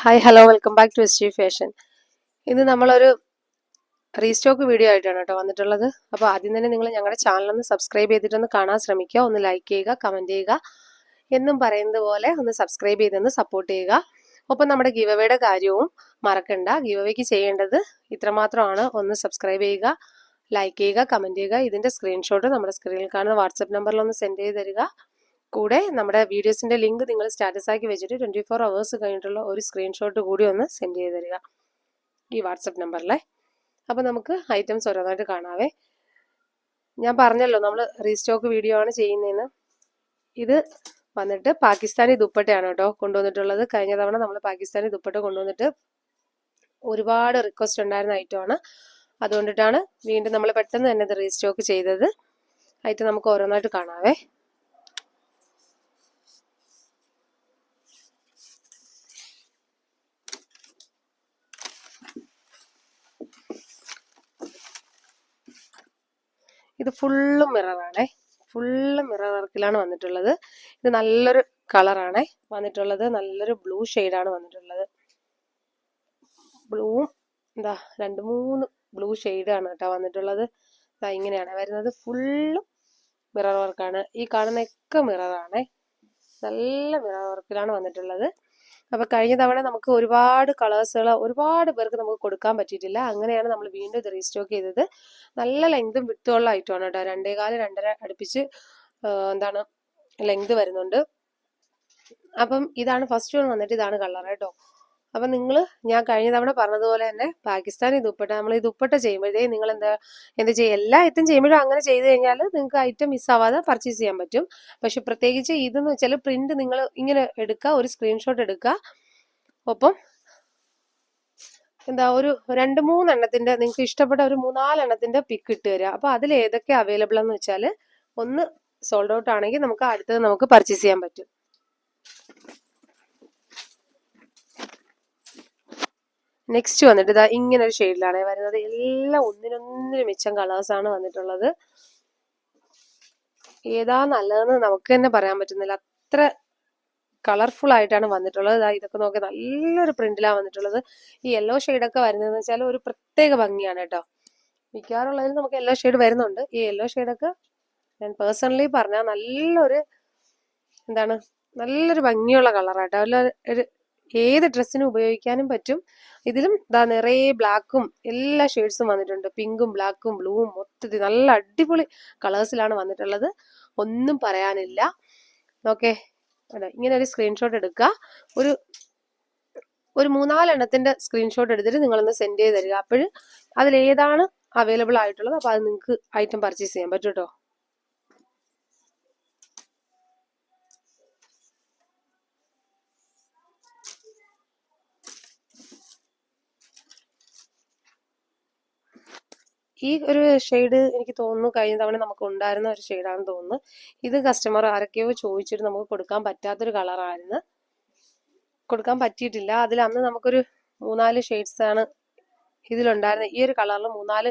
Hi hello welcome back to S fashion. ഇന്ന് നമ്മളൊരു restock video ആയിട്ടാണ് കേട്ടോ വന്നിട്ടുള്ളത്. അപ്പോൾ ആദ്യം തന്നെ നിങ്ങൾ ഞങ്ങളുടെ ചാനലൊന്ന് സബ്സ്ക്രൈബ് ചെയ്തിട്ടൊന്ന് കാണാൻ ശ്രമിക്കുക. ഒന്ന് ലൈക്ക് ചെയ്യുക കമന്റ് ചെയ്യുക. എന്നും പറയുന്നത് പോലെ ഒന്ന് സബ്സ്ക്രൈബ് ചെയ്തൊന്ന് സപ്പോർട്ട് ചെയ്യുക. ഒപ്പം നമ്മുടെ ഗിവവേയുടെ കാര്യവും മറക്കണ്ട. ഗിവവേക്ക് ചെയ്യേണ്ടത് ഇത്രമാത്രമാണ്. ഒന്ന് സബ്സ്ക്രൈബ് ചെയ്യുക ലൈക്ക് ചെയ്യുക കമന്റ് ചെയ്യുക. ഇതിന്റെ സ്ക്രീൻഷോട്ട് നമ്മുടെ സ്ക്രീനിൽ കാണുന്ന വാട്സപ്പ് നമ്പറിൽ ഒന്ന് സെൻഡ് ചെയ്ത് തരിക. കൂടെ നമ്മുടെ വീഡിയോസിന്റെ ലിങ്ക് നിങ്ങൾ സ്റ്റാറ്റസ് ആക്കി വെച്ചിട്ട് ട്വന്റി ഫോർ അവേഴ്സ് കഴിഞ്ഞിട്ടുള്ള ഒരു സ്ക്രീൻഷോട്ട് കൂടി ഒന്ന് സെൻഡ് ചെയ്ത് തരിക ഈ വാട്സപ്പ് നമ്പറിലെ അപ്പോൾ നമുക്ക് ഐറ്റംസ് ഓരോന്നായിട്ട് കാണാവേ. ഞാൻ പറഞ്ഞല്ലോ നമ്മൾ റീസ്റ്റോക്ക് വീഡിയോ ആണ് ചെയ്യുന്നതെന്ന്. ഇത് വന്നിട്ട് പാകിസ്ഥാനി ദുപ്പട്ടയാണ് കേട്ടോ കൊണ്ടുവന്നിട്ടുള്ളത്. കഴിഞ്ഞ തവണ നമ്മൾ പാകിസ്ഥാനി ദുപ്പട്ട കൊണ്ടുവന്നിട്ട് ഒരുപാട് റിക്വസ്റ്റ് ഉണ്ടായിരുന്ന ഐറ്റമാണ് അതുകൊണ്ടിട്ടാണ് വീണ്ടും നമ്മൾ പെട്ടെന്ന് തന്നെ ഇത് റീസ്റ്റോക്ക് ചെയ്തത്. ഐറ്റം നമുക്ക് ഓരോന്നായിട്ട് കാണാവേ. ഇത് ഫുള്ള് മിററാണേ ഫുള്ള് മിറർ വർക്കിലാണ് വന്നിട്ടുള്ളത്. ഇത് നല്ലൊരു കളറാണേ വന്നിട്ടുള്ളത് നല്ലൊരു ബ്ലൂ ഷെയ്ഡാണ് വന്നിട്ടുള്ളത്. ബ്ലൂവും എന്താ രണ്ട് മൂന്ന് ബ്ലൂ ഷെയ്ഡാണ് കേട്ടോ വന്നിട്ടുള്ളത്. ഇതാ ഇങ്ങനെയാണ് വരുന്നത്. ഫുള്ളും മിറർ വർക്കാണ് ഈ കാണുന്നൊക്കെ മിററാണേ നല്ല മിറർ വർക്കിലാണ് വന്നിട്ടുള്ളത്. അപ്പൊ കഴിഞ്ഞ തവണ നമുക്ക് ഒരുപാട് കളേഴ്സുകൾ ഒരുപാട് പേർക്ക് നമുക്ക് കൊടുക്കാൻ പറ്റിയിട്ടില്ല. അങ്ങനെയാണ് നമ്മൾ വീണ്ടും ഇത് റീസ്റ്റോക്ക് ചെയ്തത്. നല്ല ലെങ്തും വിട്ടുള്ള ഐറ്റമാണ് കേട്ടോ. രണ്ടേകാൽ രണ്ടര അടുപ്പിച്ച് എന്താണ് ലെങ്ത് വരുന്നുണ്ട്. അപ്പം ഇതാണ് ഫസ്റ്റ് വൺ വന്നിട്ട് ഇതാണ് കളർ കേട്ടോ. അപ്പൊ നിങ്ങൾ ഞാൻ കഴിഞ്ഞ തവണ പറഞ്ഞതുപോലെ തന്നെ പാകിസ്ഥാനി ദുപ്പട്ട നമ്മൾ ഈ ദുപ്പട്ട ചെയ്യുമ്പോഴേ നിങ്ങൾ എന്താ എന്താ ചെയ്യുക എല്ലാ ഐറ്റം ചെയ്യുമ്പോഴും അങ്ങനെ ചെയ്ത് കഴിഞ്ഞാൽ നിങ്ങൾക്ക് ഐറ്റം മിസ്സാവാതെ പർച്ചേസ് ചെയ്യാൻ പറ്റും. പക്ഷെ പ്രത്യേകിച്ച് ഇതെന്ന് വെച്ചാൽ പ്രിന്റ് നിങ്ങൾ ഇങ്ങനെ എടുക്കുക ഒരു സ്ക്രീൻഷോട്ട് എടുക്കുക ഒപ്പം എന്താ ഒരു രണ്ട് മൂന്നെണ്ണത്തിന്റെ നിങ്ങൾക്ക് ഇഷ്ടപ്പെട്ട ഒരു മൂന്നാലെണ്ണത്തിന്റെ പിക്ക് ഇട്ട് തരിക അപ്പൊ അതിൽ ഏതൊക്കെ അവൈലബിൾ എന്ന് വെച്ചാൽ ഒന്ന് സോൾഡ് ഔട്ട് ആണെങ്കിൽ നമുക്ക് അടുത്തത് നമുക്ക് പർച്ചേസ് ചെയ്യാൻ പറ്റും. നെക്സ്റ്റ് വന്നിട്ട് ഇതാ ഇങ്ങനെ ഒരു ഷെയ്ഡിലാണ് വരുന്നത്. എല്ലാം ഒന്നിനൊന്നിന് മിച്ചം കളേഴ്സ് ആണ് വന്നിട്ടുള്ളത്. ഏതാ നല്ലതെന്ന് നമുക്ക് തന്നെ പറയാൻ പറ്റുന്നില്ല. അത്ര കളർഫുൾ ആയിട്ടാണ് വന്നിട്ടുള്ളത്. ഇതാ ഇതൊക്കെ നോക്കി നല്ലൊരു പ്രിന്റിലാണ് വന്നിട്ടുള്ളത്. ഈ യെല്ലോ ഷെയ്ഡൊക്കെ വരുന്നതെന്ന് വെച്ചാൽ ഒരു പ്രത്യേക ഭംഗിയാണ് കേട്ടോ. മിക്കാറുള്ളതിൽ നമുക്ക് യെല്ലോ ഷെയ്ഡ് വരുന്നുണ്ട്. ഈ യെല്ലോ ഷെയ്ഡൊക്കെ ഞാൻ പേഴ്സണലി പറഞ്ഞാൽ നല്ലൊരു എന്താണ്? നല്ലൊരു ഭംഗിയുള്ള കളറാട്ടോ അല്ല ഒരു ഏത് ഡ്രസ്സിനും ഉപയോഗിക്കാനും പറ്റും. ഇതിലും ഇതാ നിറയെ ബ്ലാക്കും എല്ലാ ഷെയ്ഡ്സും വന്നിട്ടുണ്ട്. പിങ്കും ബ്ലാക്കും ബ്ലൂവും മൊത്തത്തിൽ നല്ല അടിപൊളി കളേഴ്സിലാണ് വന്നിട്ടുള്ളത്. ഒന്നും പറയാനില്ല. ഓക്കെ. ഇങ്ങനെ ഒരു സ്ക്രീൻഷോട്ട് എടുക്കുക. ഒരു ഒരു മൂന്നാലെണ്ണത്തിന്റെ സ്ക്രീൻഷോട്ട് എടുത്തിട്ട് നിങ്ങളൊന്ന് സെൻഡ് ചെയ്ത് തരിക. അപ്പോൾ അതിലേതാണ് അവൈലബിൾ ആയിട്ടുള്ളത്. അപ്പോൾ അത് നിങ്ങൾക്ക് ഐറ്റം പർച്ചേസ് ചെയ്യാൻ പറ്റും കേട്ടോ. ഈ ഒരു ഷെയ്ഡ് എനിക്ക് തോന്നുന്നു കഴിഞ്ഞ തവണ നമുക്ക് ഉണ്ടായിരുന്ന ഒരു ഷെയ്ഡാണെന്ന് തോന്നുന്നു. ഇത് കസ്റ്റമർ ആരൊക്കെയോ ചോദിച്ചിട്ട് നമുക്ക് കൊടുക്കാൻ പറ്റാത്തൊരു കളറായിരുന്നു കൊടുക്കാൻ പറ്റിയിട്ടില്ല. അതിൽ അന്ന് നമുക്കൊരു മൂന്നാൽ ഷെയ്ഡ്സ് ആണ് ഇതിലുണ്ടായിരുന്നത്. ഈ ഒരു കളറിൽ മൂന്നാൽ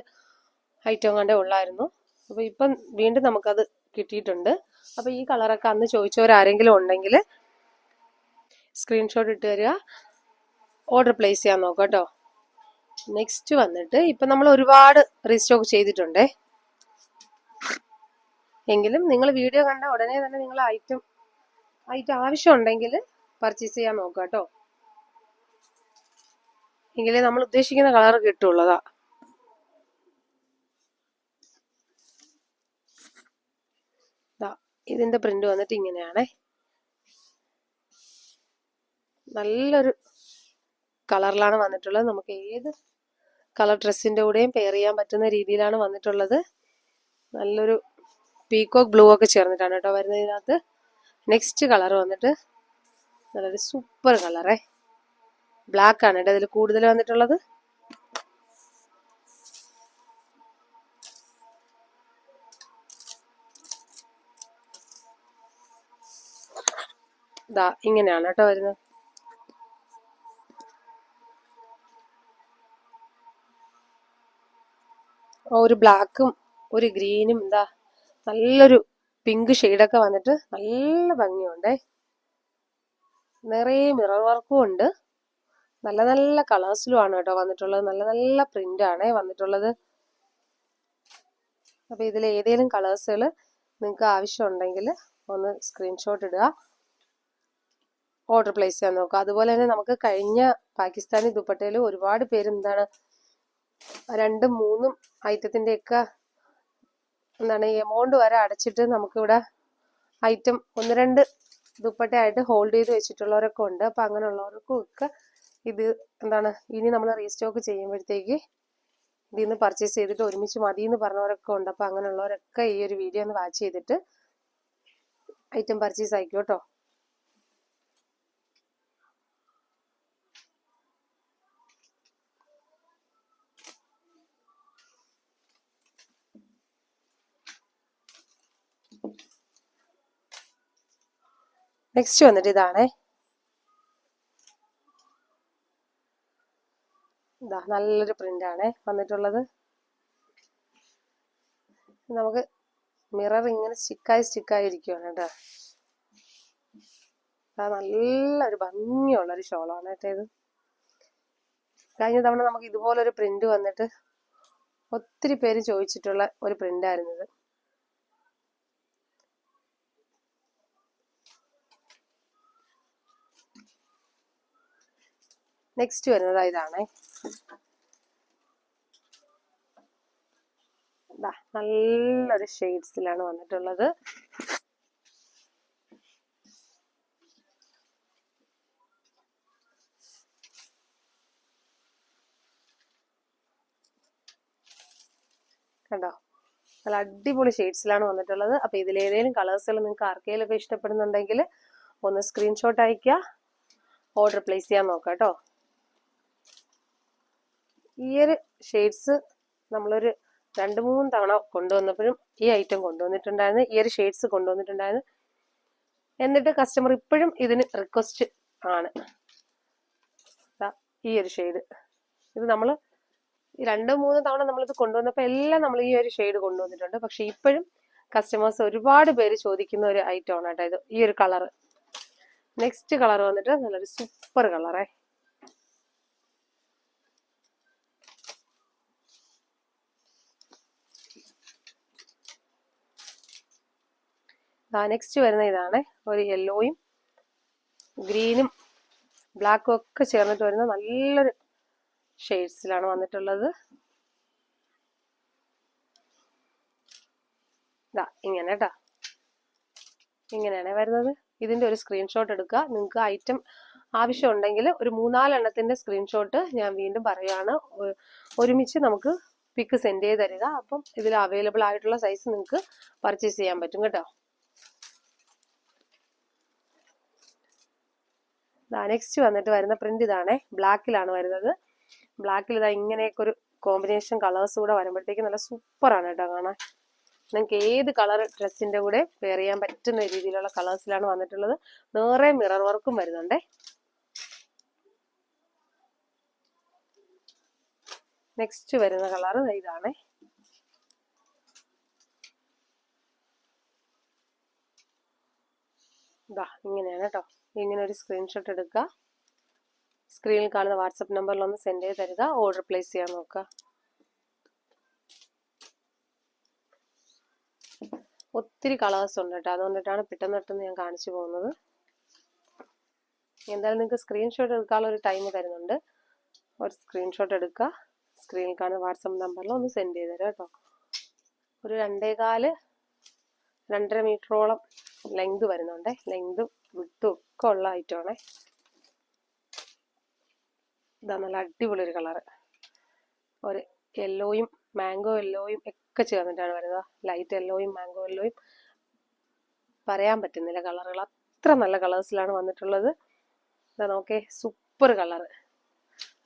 ഐറ്റം കണ്ടേ ഉള്ളായിരുന്നു. അപ്പോൾ ഇപ്പം വീണ്ടും നമുക്കത് കിട്ടിയിട്ടുണ്ട്. അപ്പോൾ ഈ കളറൊക്കെ അന്ന് ചോദിച്ചവരാരെങ്കിലും ഉണ്ടെങ്കിൽ സ്ക്രീൻഷോട്ട് ഇട്ട് തരിക. ഓർഡർ പ്ലേസ് ചെയ്യാൻ നോക്കാം കേട്ടോ. നെക്സ്റ്റ് വന്നിട്ട് ഇപ്പൊ നമ്മൾ ഒരുപാട് റീസ്റ്റോക്ക് ചെയ്തിട്ടുണ്ടേ. എങ്കിലും നിങ്ങൾ വീഡിയോ കണ്ട ഉടനെ തന്നെ നിങ്ങൾ ഐറ്റം ഐറ്റം ആവശ്യമുണ്ടെങ്കിൽ പർച്ചേസ് ചെയ്യാൻ നോക്കുക കേട്ടോ എങ്കിലേ നമ്മൾ ഉദ്ദേശിക്കുന്ന കളർ കിട്ടുള്ളതാ. ഇതിന്റെ പ്രിന്റ് വന്നിട്ട് ഇങ്ങനെയാണേ. നല്ലൊരു കളറിലാണ് വന്നിട്ടുള്ളത്. നമുക്ക് ഏത് കളർ ഡ്രസ്സിന്റെ കൂടെയും പെയർ ചെയ്യാൻ പറ്റുന്ന രീതിയിലാണ് വന്നിട്ടുള്ളത്. നല്ലൊരു പീക്കോക്ക് ബ്ലൂ ഒക്കെ ചേർന്നിട്ടാണ് കേട്ടോ വരുന്നതിനകത്ത്. നെക്സ്റ്റ് കളർ വന്നിട്ട് നല്ലൊരു സൂപ്പർ കളറേ ബ്ലാക്ക് ആണ് കേട്ടോ ഇതിൽ കൂടുതൽ വന്നിട്ടുള്ളത്. ഇതാ ഇങ്ങനെയാണ് കേട്ടോ വരുന്നത്. ഒരു ബ്ലാക്കും ഒരു ഗ്രീനും എന്താ നല്ലൊരു പിങ്ക് ഷെയ്ഡൊക്കെ വന്നിട്ട് നല്ല ഭംഗിയുണ്ടേ. നിറയെ മിറർ വർക്കും ഉണ്ട്. നല്ല നല്ല കളേഴ്സിലും ആണ് കേട്ടോ വന്നിട്ടുള്ളത്. നല്ല നല്ല പ്രിന്റ് വന്നിട്ടുള്ളത്. അപ്പൊ ഇതിൽ ഏതെങ്കിലും കളേഴ്സുകൾ നിങ്ങൾക്ക് ആവശ്യമുണ്ടെങ്കിൽ ഒന്ന് സ്ക്രീൻഷോട്ട് ഇടുക. ഓർഡർ പ്ലേസ് ചെയ്യാൻ നോക്കുക. അതുപോലെ തന്നെ നമുക്ക് കഴിഞ്ഞ പാകിസ്ഥാനി ദുപ്പട്ടയിൽ ഒരുപാട് പേര് എന്താണ് രണ്ടും മൂന്നും ഐറ്റത്തിന്റെ ഒക്കെ എന്താണ് എമൗണ്ട് വരെ അടച്ചിട്ട് നമുക്കിവിടെ ഐറ്റം ഒന്ന് രണ്ട് ദുപ്പട്ടയായിട്ട് ഹോൾഡ് ചെയ്ത് വെച്ചിട്ടുള്ളവരൊക്കെ ഉണ്ട്. അപ്പൊ അങ്ങനെയുള്ളവർക്കും ഒക്കെ ഇത് എന്താണ് ഇനി നമ്മൾ റീസ്റ്റോക്ക് ചെയ്യുമ്പോഴത്തേക്ക് ഇതിൽ നിന്ന് പർച്ചേസ് ചെയ്തിട്ട് ഒരുമിച്ച് മതി എന്ന് പറഞ്ഞവരൊക്കെ ഉണ്ട്. അപ്പൊ അങ്ങനെയുള്ളവരൊക്കെ ഈ ഒരു വീഡിയോ ഒന്ന് വാച്ച് ചെയ്തിട്ട് ഐറ്റം പർച്ചേസ് ആയിക്കോ നെക്സ്റ്റ് വന്നിട്ട് ഇതാണ്. ഇതാ നല്ലൊരു പ്രിന്റ് ആണ് വന്നിട്ടുള്ളത്. നമുക്ക് മിറർ ഇങ്ങനെ സ്റ്റിക്കായി സ്റ്റിക്കായി ഇരിക്കുവാണ് കേട്ടോ. നല്ലൊരു ഭംഗിയുള്ള ഒരു ഷോളാണ് കേട്ടോ ഇത്. കഴിഞ്ഞ തവണ നമുക്ക് ഇതുപോലൊരു പ്രിന്റ് വന്നിട്ട് ഒത്തിരി പേര് ചോദിച്ചിട്ടുള്ള ഒരു പ്രിന്റ് ആയിരുന്നു ഇത്. നെക്സ്റ്റ് വരുന്നത് ഇതാണേ. നല്ലൊരു ഷെയ്ഡ്സിലാണ് വന്നിട്ടുള്ളത്. കണ്ടോ? നല്ല അടിപൊളി ഷെയ്ഡ്സിലാണ് വന്നിട്ടുള്ളത്. അപ്പൊ ഇതിലേതെങ്കിലും കളേഴ്സുകൾ നിങ്ങൾക്ക് ആർക്കെങ്കിലും ഒക്കെ ഇഷ്ടപ്പെടുന്നുണ്ടെങ്കിൽ ഒന്ന് സ്ക്രീൻഷോട്ട് അയക്കുക ഓർഡർ പ്ലേസ് ചെയ്യാൻ നോക്കാം കേട്ടോ. ഈ ഒരു ഷെയ്ഡ്സ് നമ്മളൊരു രണ്ട് മൂന്ന് തവണ കൊണ്ടുവന്നപ്പോഴും ഈ ഐറ്റം കൊണ്ടുവന്നിട്ടുണ്ടായിരുന്നു. ഈ ഒരു ഷെയ്ഡ്സ് കൊണ്ടുവന്നിട്ടുണ്ടായിരുന്നു. എന്നിട്ട് കസ്റ്റമർ ഇപ്പോഴും ഇതിന് റിക്വസ്റ്റ് ആണ്. ഈ ഒരു ഷെയ്ഡ് ഇത് നമ്മൾ രണ്ട് മൂന്ന് തവണ നമ്മളിത് കൊണ്ടുവന്നപ്പോൾ എല്ലാം നമ്മൾ ഈ ഒരു ഷെയ്ഡ് കൊണ്ടുവന്നിട്ടുണ്ട്. പക്ഷെ ഇപ്പോഴും കസ്റ്റമേഴ്സ് ഒരുപാട് പേര് ചോദിക്കുന്ന ഒരു ഐറ്റം ആണ് കേട്ടോ ഇത്. ഈ ഒരു കളറ് നെക്സ്റ്റ് കളർ വന്നിട്ട് നല്ലൊരു സൂപ്പർ കളറേ നെക്സ്റ്റ് വരുന്ന ഇതാണ്. ഒരു യെല്ലോയും ഗ്രീനും ബ്ലാക്കും ഒക്കെ ചേർന്നിട്ട് വരുന്ന നല്ലൊരു ഷെയ്ഡ്സിലാണ് വന്നിട്ടുള്ളത്. ഇതാ ഇങ്ങനെ കേട്ടാ ഇങ്ങനെയാണ് വരുന്നത്. ഇതിന്റെ ഒരു സ്ക്രീൻഷോട്ട് എടുക്കുക. നിങ്ങൾക്ക് ഐറ്റം ആവശ്യമുണ്ടെങ്കിൽ ഒരു മൂന്നാലെണ്ണത്തിന്റെ സ്ക്രീൻഷോട്ട് ഞാൻ വീണ്ടും പറയുകയാണ് ഒരുമിച്ച് നമുക്ക് പിക്ക് സെൻഡ് ചെയ്ത് തരിക. അപ്പം ഇതിൽ അവൈലബിൾ ആയിട്ടുള്ള സൈസ് നിങ്ങൾക്ക് പർച്ചേസ് ചെയ്യാൻ പറ്റും കേട്ടോ. നെക്സ്റ്റ് വന്നിട്ട് വരുന്ന പ്രിന്റ് ഇതാണ്. ബ്ലാക്കിലാണ് വരുന്നത്. ബ്ലാക്കിൽ ഇതാ ഇങ്ങനെയൊക്കെ ഒരു കോമ്പിനേഷൻ കളേഴ്സ് കൂടെ വരുമ്പോഴത്തേക്ക് നല്ല സൂപ്പറാണ് കേട്ടോ കാണാൻ. നിങ്ങൾക്ക് ഏത് കളർ ഡ്രസ്സിന്റെ കൂടെ വെയർ ചെയ്യാൻ പറ്റുന്ന രീതിയിലുള്ള കളേഴ്സിലാണ് വന്നിട്ടുള്ളത്. നേറെ മിറർ വർക്കും വരുന്നുണ്ടേ. നെക്സ്റ്റ് വരുന്ന കളർ ഇതാണ്. ഇതാ ഇങ്ങനെയാണ് കേട്ടോ. ഇങ്ങനെ ഒരു സ്ക്രീൻഷോട്ട് എടുക്കുക സ്ക്രീനിൽ കാണുന്ന വാട്സപ്പ് നമ്പറിൽ ഒന്ന് സെൻഡ് ചെയ്ത് തരിക. ഓർഡർ പ്ലേസ് ചെയ്യാൻ നോക്കുക ഒത്തിരി കളേഴ്സ് ഉണ്ട് കേട്ടോ. അതുകൊണ്ടിട്ടാണ് പെട്ടെന്ന് പെട്ടെന്ന് ഞാൻ കാണിച്ചു പോകുന്നത്. എന്തായാലും നിങ്ങൾക്ക് സ്ക്രീൻഷോട്ട് എടുക്കാനുള്ള ഒരു ടൈം തരുന്നുണ്ട്. ഒരു സ്ക്രീൻഷോട്ട് എടുക്കുക സ്ക്രീനിൽ കാണുന്ന വാട്സപ്പ് നമ്പറിൽ ഒന്ന് സെൻഡ് ചെയ്ത് തരാം കേട്ടോ. ഒരു രണ്ടേകാൽ രണ്ടര മീറ്ററോളം ലെങ്ത് വരുന്നുണ്ട്. ലെങ്ത് വിട്ടും. ഒക്കെ ഉള്ള ഐറ്റമാണേ ഇതാ നല്ല അടിപൊളി ഒരു കളറ്. ഒരു യെല്ലോയും മാംഗോ യെല്ലോയും ഒക്കെ ചേർന്നിട്ടാണ് വരുന്നത്. ലൈറ്റ് യെല്ലോയും മാംഗോ യെല്ലോയും. പറയാൻ പറ്റുന്നില്ല കളറുകൾ. അത്ര നല്ല കളേഴ്സിലാണ് വന്നിട്ടുള്ളത്. ഇതാ നോക്കേ സൂപ്പർ കളറ്.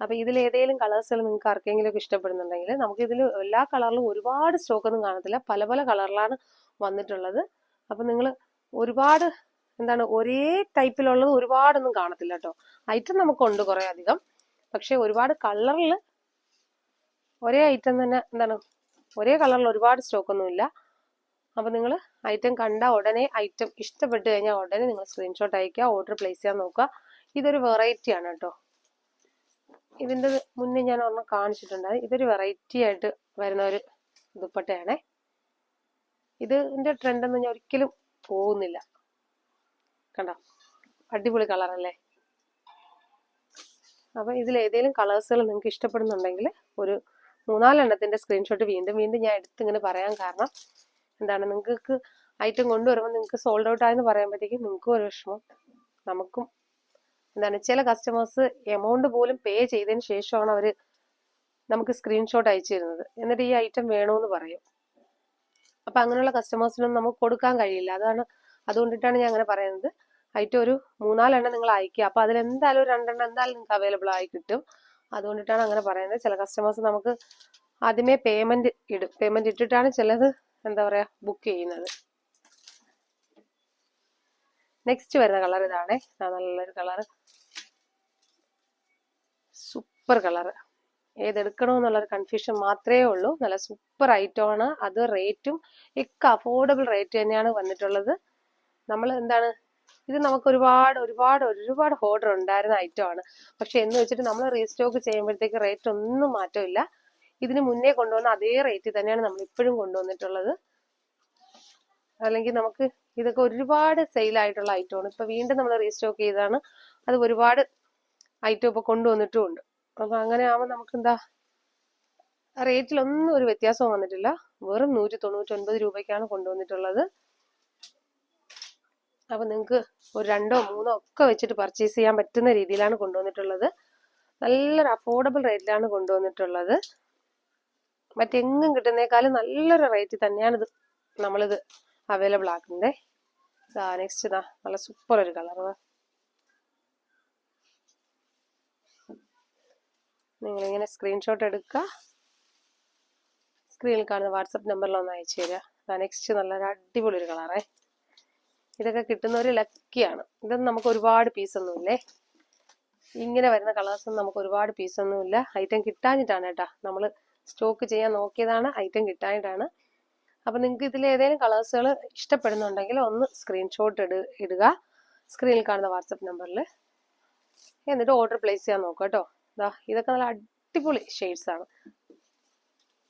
അപ്പോൾ ഇതിൽ ഏതെങ്കിലും കളേഴ്സുകൾ നിങ്ങൾക്ക് ആർക്കെങ്കിലും ഇഷ്ടപ്പെടുന്നുണ്ടെങ്കിൽ നമുക്ക് ഇതിൽ എല്ലാ കളറിലും ഒരുപാട് സ്റ്റോക്കൊന്നും കാണത്തില്ല. പല പല കളറിലാണ് വന്നിട്ടുള്ളത്. അപ്പോൾ നിങ്ങൾ ഒരുപാട് എന്താണ് ഒരേ ടൈപ്പിലുള്ളത് ഒരുപാടൊന്നും കാണത്തില്ല കേട്ടോ ഐറ്റം നമുക്കുണ്ട് കുറെ അധികം പക്ഷെ ഒരുപാട് കളറിൽ ഒരേ ഐറ്റം തന്നെ എന്താണ് ഒരേ കളറിൽ ഒരുപാട് സ്റ്റോക്ക് ഒന്നും ഇല്ല അപ്പൊ നിങ്ങൾ ഐറ്റം കണ്ട ഉടനെ ഐറ്റം ഇഷ്ടപ്പെട്ട് കഴിഞ്ഞാൽ ഉടനെ നിങ്ങൾ സ്ക്രീൻഷോട്ട് അയക്കുക ഓർഡർ പ്ലേസ് ചെയ്യാൻ നോക്കുക. ഇതൊരു വെറൈറ്റി ആണ് കേട്ടോ. ഇതിന്റെ മുന്നേ ഞാൻ ഒന്ന് കാണിച്ചിട്ടുണ്ട് ഇതൊരു വെറൈറ്റി ആയിട്ട് വരുന്ന ഒരു ദുപ്പട്ടയാണേ. ഇതിന്റെ ട്രെൻഡൊന്നും ഞാൻ ഒരിക്കലും പോകുന്നില്ല. കണ്ടോ. അടിപൊളി കളറല്ലേ? അപ്പം ഇതിൽ ഏതെങ്കിലും കളേഴ്സുകൾ നിങ്ങൾക്ക് ഇഷ്ടപ്പെടുന്നുണ്ടെങ്കിൽ ഒരു മൂന്നാലെണ്ണത്തിന്റെ സ്ക്രീൻഷോട്ട് വീണ്ടും വീണ്ടും ഞാൻ എടുത്തിങ്ങനെ പറയാൻ കാരണം എന്താണ് നിങ്ങൾക്ക് ഐറ്റം കൊണ്ടുവരുമ്പോൾ നിങ്ങൾക്ക് സോൾഡ് ഔട്ട് ആയെന്ന് പറയുമ്പോഴത്തേക്കും നിങ്ങൾക്കും ഒരു വിഷമം. നമുക്കും എന്താണ് ചില കസ്റ്റമേഴ്സ് എമൗണ്ട് പോലും പേ ചെയ്തതിന് ശേഷമാണ് അവർ നമുക്ക് സ്ക്രീൻഷോട്ട് അയച്ചു തരുന്നത് എന്നിട്ട് ഈ ഐറ്റം വേണമെന്ന് പറയും. അപ്പം അങ്ങനെയുള്ള കസ്റ്റമേഴ്സിനൊന്നും നമുക്ക് കൊടുക്കാൻ കഴിയില്ല. അതാണ് അതുകൊണ്ടിട്ടാണ് ഞാൻ അങ്ങനെ പറയുന്നത്. ഐറ്റം ഒരു മൂന്നാലെണ്ണം നിങ്ങൾ അയക്കുക അപ്പോൾ അതിൽ എന്തായാലും രണ്ടെണ്ണം എന്തായാലും നിങ്ങൾക്ക് അവൈലബിൾ ആയി കിട്ടും. അതുകൊണ്ടിട്ടാണ് അങ്ങനെ പറയുന്നത്. ചില കസ്റ്റമേഴ്സ് നമുക്ക് ആദ്യമേ പേയ്മെന്റ് ഇടും. പേയ്മെന്റ് ഇട്ടിട്ടാണ് ചിലത് എന്താ പറയാ ബുക്ക് ചെയ്യുന്നത്. നെക്സ്റ്റ് വരുന്ന കളർ ഇതാണേ. നല്ലൊരു കളർ സൂപ്പർ കളർ ഏതെടുക്കണമെന്നുള്ളൊരു കൺഫ്യൂഷൻ മാത്രമേ ഉള്ളൂ. നല്ല സൂപ്പർ ഐറ്റം ആണ്. അത് റേറ്റും ഒക്കെ അഫോർഡബിൾ റേറ്റ് തന്നെയാണ് വന്നിട്ടുള്ളത്. നമ്മൾ എന്താണ് ഇത് നമുക്ക് ഒരുപാട് ഒരുപാട് ഒരുപാട് ഓർഡർ ഉണ്ടായിരുന്ന ഐറ്റം ആണ്. പക്ഷെ എന്ന് വെച്ചിട്ട് നമ്മൾ റീസ്റ്റോക്ക് ചെയ്യുമ്പോഴത്തേക്ക് റേറ്റ് ഒന്നും മാറ്റമില്ല. ഇതിന് മുന്നേ കൊണ്ടുവന്ന അതേ റേറ്റ് തന്നെയാണ് നമ്മൾ ഇപ്പോഴും കൊണ്ടുവന്നിട്ടുള്ളത്. അല്ലെങ്കിൽ നമുക്ക് ഇതൊക്കെ ഒരുപാട് സെയിൽ ആയിട്ടുള്ള ഐറ്റമാണ് ഇപ്പൊ വീണ്ടും നമ്മൾ റീസ്റ്റോക്ക് ചെയ്താണ്. അത് ഒരുപാട് ഐറ്റം ഇപ്പൊ കൊണ്ടുവന്നിട്ടും ഉണ്ട് അപ്പൊ അങ്ങനെ ആവുമ്പോൾ നമുക്ക് എന്താ റേറ്റിലൊന്നും ഒരു വ്യത്യാസവും വന്നിട്ടില്ല. വെറും നൂറ്റി തൊണ്ണൂറ്റി ഒൻപത് രൂപയ്ക്കാണ് കൊണ്ടുവന്നിട്ടുള്ളത്. അപ്പൊ നിങ്ങൾക്ക് ഒരു രണ്ടോ മൂന്നോ ഒക്കെ വെച്ചിട്ട് പർച്ചേസ് ചെയ്യാൻ പറ്റുന്ന രീതിയിലാണ് കൊണ്ടുവന്നിട്ടുള്ളത്. നല്ലൊരു അഫോർഡബിൾ റേറ്റിലാണ് കൊണ്ടുവന്നിട്ടുള്ളത്. മറ്റെങ്ങും കിട്ടുന്നേക്കാളും നല്ലൊരു റേറ്റ് തന്നെയാണ് ഇത് നമ്മളിത് അവൈലബിൾ ആക്കുന്നത് ഇതാ നെക്സ്റ്റ് ഇതാ നല്ല സൂപ്പർ ഒരു കളർ നിങ്ങളിങ്ങനെ സ്ക്രീൻഷോട്ട് എടുക്കുക സ്ക്രീനിൽ കാണുന്ന വാട്സപ്പ് നമ്പറിൽ ഒന്ന് അയച്ചു തരിക. നെക്സ്റ്റ് നല്ലൊരു അടിപൊളി ഒരു കളറേ ഇതൊക്കെ കിട്ടുന്നവർ ലക്കിയാണ് ഇതൊന്നും നമുക്ക് ഒരുപാട് പീസൊന്നും ഇല്ലേ? ഇങ്ങനെ വരുന്ന കളേഴ്സൊന്നും നമുക്ക് ഒരുപാട് പീസൊന്നും ഇല്ല. ഐറ്റം കിട്ടാഞ്ഞിട്ടാണ് കേട്ടോ. നമ്മൾ സ്റ്റോക്ക് ചെയ്യാൻ നോക്കിയതാണ് ഐറ്റം കിട്ടാഞ്ഞിട്ടാണ്. അപ്പം നിങ്ങൾക്ക് ഇതിൽ ഏതെങ്കിലും കളേഴ്സുകൾ ഇഷ്ടപ്പെടുന്നുണ്ടെങ്കിൽ ഒന്ന് സ്ക്രീൻഷോട്ട് ഇട ഇടുക. സ്ക്രീനിൽ കാണുന്ന വാട്സപ്പ് നമ്പറിൽ എന്നിട്ട് ഓർഡർ പ്ലേസ് ചെയ്യാൻ നോക്കുക കേട്ടോ. ഇതാ ഇതൊക്കെ നല്ല അടിപൊളി ഷെയ്ഡ്സ് ആണ്.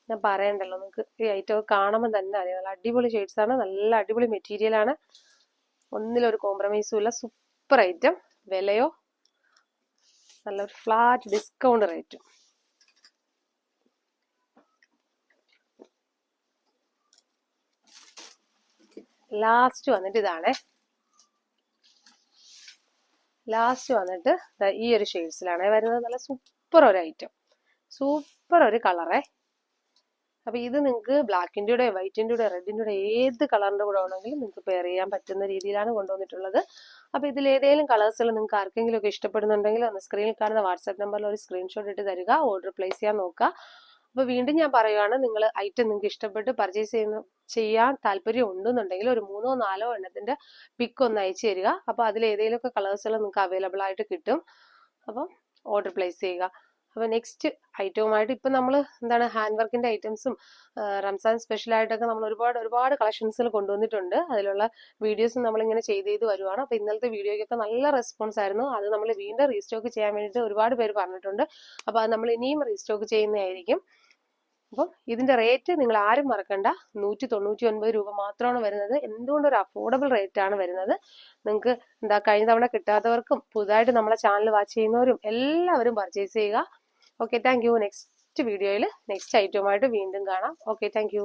ഞാൻ പറയണ്ടല്ലോ നിങ്ങൾക്ക് ഈ ഐറ്റം കാണുമ്പോൾ തന്നെ അറിയാം. നല്ല അടിപൊളി ഷെയ്ഡ്സ് ആണ് നല്ല അടിപൊളി മെറ്റീരിയൽ ആണ്. ഒന്നിലൊരു കോംപ്രമൈസും ഇല്ല. സൂപ്പർ ഐറ്റം വിലയോ? നല്ലൊരു ഫ്ലാറ്റ് ഡിസ്കൗണ്ട് റേറ്റും ലാസ്റ്റ് വന്നിട്ട് ഇതാണേ. ലാസ്റ്റ് വന്നിട്ട് ഈ ഒരു ഷെയ്ഡ്സിലാണ് വരുന്നത് നല്ല സൂപ്പർ ഒരു ഐറ്റം സൂപ്പർ ഒരു കളറേ അപ്പൊ ഇത് നിങ്ങൾക്ക് കൂടെ റെഡിന്റെ കൂടെ ഏത് കളറിന്റെ കൂടെ വേണമെങ്കിലും നിങ്ങൾക്ക് പെയർ ചെയ്യാൻ പറ്റുന്ന രീതിയിലാണ് കൊണ്ടുവന്നിട്ടുള്ളത്. അപ്പോൾ ഇതിൽ ഏതെങ്കിലും കളേഴ്സുകൾ നിങ്ങൾക്ക് ആർക്കെങ്കിലും ഒക്കെ ഇഷ്ടപ്പെടുന്നുണ്ടെങ്കിൽ ഒന്ന് സ്ക്രീനിൽ കാണുന്ന വാട്സാപ്പ് നമ്പറിൽ ഒരു സ്ക്രീൻഷോട്ട് ഇട്ട് തരിക ഓർഡർ പ്ലേസ് ചെയ്യാൻ നോക്കുക. അപ്പോൾ വീണ്ടും ഞാൻ പറയുകയാണ് നിങ്ങൾ ഐറ്റം നിങ്ങൾക്ക് ഇഷ്ടപ്പെട്ട് പർച്ചേസ് ചെയ്യുന്ന ചെയ്യാൻ താല്പര്യം ഉണ്ടെന്നുണ്ടെങ്കിൽ ഒരു മൂന്നോ നാലോ എണ്ണത്തിന്റെ പിക്ക് ഒന്ന് അയച്ചു തരിക. അപ്പൊ അതിൽ ഏതെങ്കിലുമൊക്കെ കളേഴ്സുകൾ നിങ്ങൾക്ക് അവൈലബിൾ ആയിട്ട് കിട്ടും. അപ്പം ഓർഡർ പ്ലേസ് ചെയ്യുക. അപ്പൊ നെക്സ്റ്റ് ഐറ്റവുമായിട്ട് ഇപ്പൊ നമ്മൾ എന്താണ് ഹാൻഡ് വർക്കിന്റെ ഐറ്റംസും റംസാൻ സ്പെഷ്യൽ ആയിട്ടൊക്കെ നമ്മൾ ഒരുപാട് ഒരുപാട് കളക്ഷൻസിൽ കൊണ്ടുവന്നിട്ടുണ്ട്. അതിലുള്ള വീഡിയോസും നമ്മൾ ഇങ്ങനെ ചെയ്ത് ചെയ്ത് വരുവാണ്. അപ്പൊ ഇന്നലത്തെ വീഡിയോയ്ക്കൊക്കെ നല്ല റെസ്പോൺസ് ആയിരുന്നു. അത് നമ്മൾ വീണ്ടും റീസ്റ്റോക്ക് ചെയ്യാൻ വേണ്ടിയിട്ട് ഒരുപാട് പേര് പറഞ്ഞിട്ടുണ്ട്. അപ്പൊ അത് നമ്മൾ ഇനിയും റീസ്റ്റോക്ക് ചെയ്യുന്നതായിരിക്കും. അപ്പം ഇതിന്റെ റേറ്റ് നിങ്ങൾ ആരും മറക്കണ്ട. നൂറ്റി തൊണ്ണൂറ്റി ഒൻപത് രൂപ മാത്രമാണ് വരുന്നത്. എന്തുകൊണ്ട് ഒരു അഫോർഡബിൾ റേറ്റ് ആണ് വരുന്നത്? നിങ്ങൾക്ക് എന്താ കഴിഞ്ഞ തവണ കിട്ടാത്തവർക്കും പുതുതായിട്ട് നമ്മളെ ചാനൽ വാച്ച് ചെയ്യുന്നവരും എല്ലാവരും പർച്ചേസ് ചെയ്യുക. ഓക്കെ താങ്ക് നെക്സ്റ്റ് വീഡിയോയിൽ നെക്സ്റ്റ് ഐറ്റവുമായിട്ട് വീണ്ടും കാണാം. Okay thank